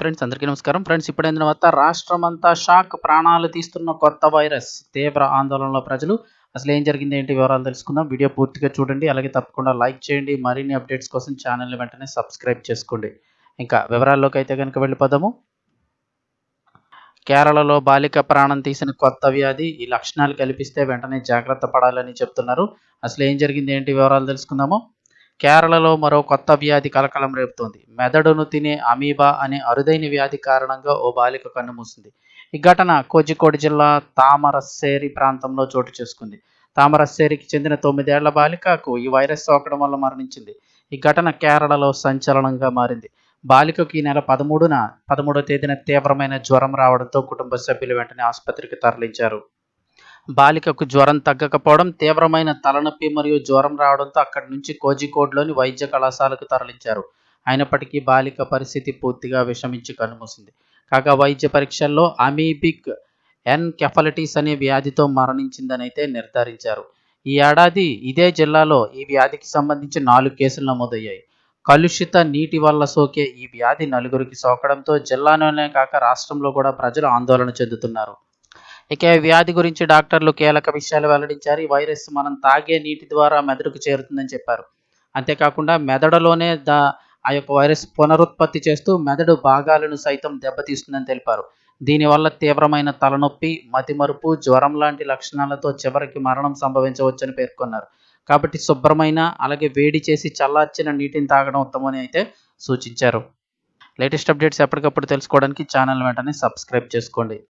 Friends అందరికీ నమస్కారం. Friends ఇప్పుడైన తర్వాత రాష్ట్రం అంతా షాక్ ప్రాణాలు తీస్తున్న కొత్త వైరస్ తీవ్ర ఆందోళనలో ప్రజలు. అసలు ఏం జరిగింది ఏంటి వివరాలు తెలుసుకుందాం. వీడియో పూర్తిగా చూడండి అలాగే తప్పకుండా లైక్ చేయండి. మరిన్ని అప్డేట్స్ కోసం ఛానల్ని వెంటనే సబ్స్క్రైబ్ చేసుకోండి. ఇంకా వివరాల్లోకి అయితే కనుక వెళ్ళిపోదాము. కేరళలో బాలిక ప్రాణం తీసిన కొత్త వ్యాధి ఈ లక్షణాలు కల్పిస్తే వెంటనే జాగ్రత్త పడాలని చెప్తున్నారు. అసలు ఏం జరిగింది ఏంటి వివరాలు తెలుసుకుందాము. కేరళలో మరో కొత్త వ్యాధి కలకలం రేపుతోంది. మెదడును తినే అమీబా అనే అరుదైన వ్యాధి కారణంగా ఓ బాలిక కన్నుమూసింది ఈ ఘటన కోజికోడ్ జిల్లా తామరస్సేరి ప్రాంతంలో చోటు చేసుకుంది. తామరస్సేరికి చెందిన తొమ్మిదేళ్ళ బాలికకు ఈ వైరస్ సోకడం వల్ల మరణించింది. ఈ ఘటన కేరళలో సంచలనంగా మారింది. బాలికకు ఈ నెల పదమూడున పదమూడో తేదీన తీవ్రమైన జ్వరం రావడంతో కుటుంబ సభ్యులు వెంటనే ఆసుపత్రికి తరలించారు. బాలికకు జ్వరం తగ్గకపోవడం తీవ్రమైన తలనొప్పి మరియు జ్వరం రావడంతో అక్కడి నుంచి కోజికోడ్లోని వైద్య కళాశాలకు తరలించారు. అయినప్పటికీ బాలిక పరిస్థితి పూర్తిగా విషమించి కనుమూసింది కాగా వైద్య పరీక్షల్లో అమీబిక్ ఎన్కెఫలిటిస్ అనే వ్యాధితో మరణించిందనైతే నిర్ధారించారు. ఈ ఏడాది ఇదే జిల్లాలో ఈ వ్యాధికి సంబంధించి నాలుగు కేసులు నమోదయ్యాయి. కలుషిత నీటి వల్ల సోకే ఈ వ్యాధి నలుగురికి సోకడంతో జిల్లాలోనే కాక రాష్ట్రంలో కూడా ప్రజలు ఆందోళన చెందుతున్నారు. ఇక వ్యాధి గురించి డాక్టర్లు కీలక విషయాలు వెల్లడించారు. ఈ వైరస్ మనం తాగే నీటి ద్వారా మెదడుకు చేరుతుందని చెప్పారు. అంతేకాకుండా మెదడులోనే దా ఆ యొక్క వైరస్ పునరుత్పత్తి చేస్తూ మెదడు భాగాలను సైతం దెబ్బతీస్తుందని తెలిపారు. దీనివల్ల తీవ్రమైన తలనొప్పి మతిమరుపు జ్వరం లాంటి లక్షణాలతో చివరికి మరణం సంభవించవచ్చని పేర్కొన్నారు. కాబట్టి శుభ్రమైన అలాగే వేడి చేసి చల్లార్చిన నీటిని తాగడం ఉత్తమని అయితే సూచించారు. లేటెస్ట్ అప్డేట్స్ ఎప్పటికప్పుడు తెలుసుకోవడానికి ఛానల్ వెంటనే సబ్స్క్రైబ్ చేసుకోండి.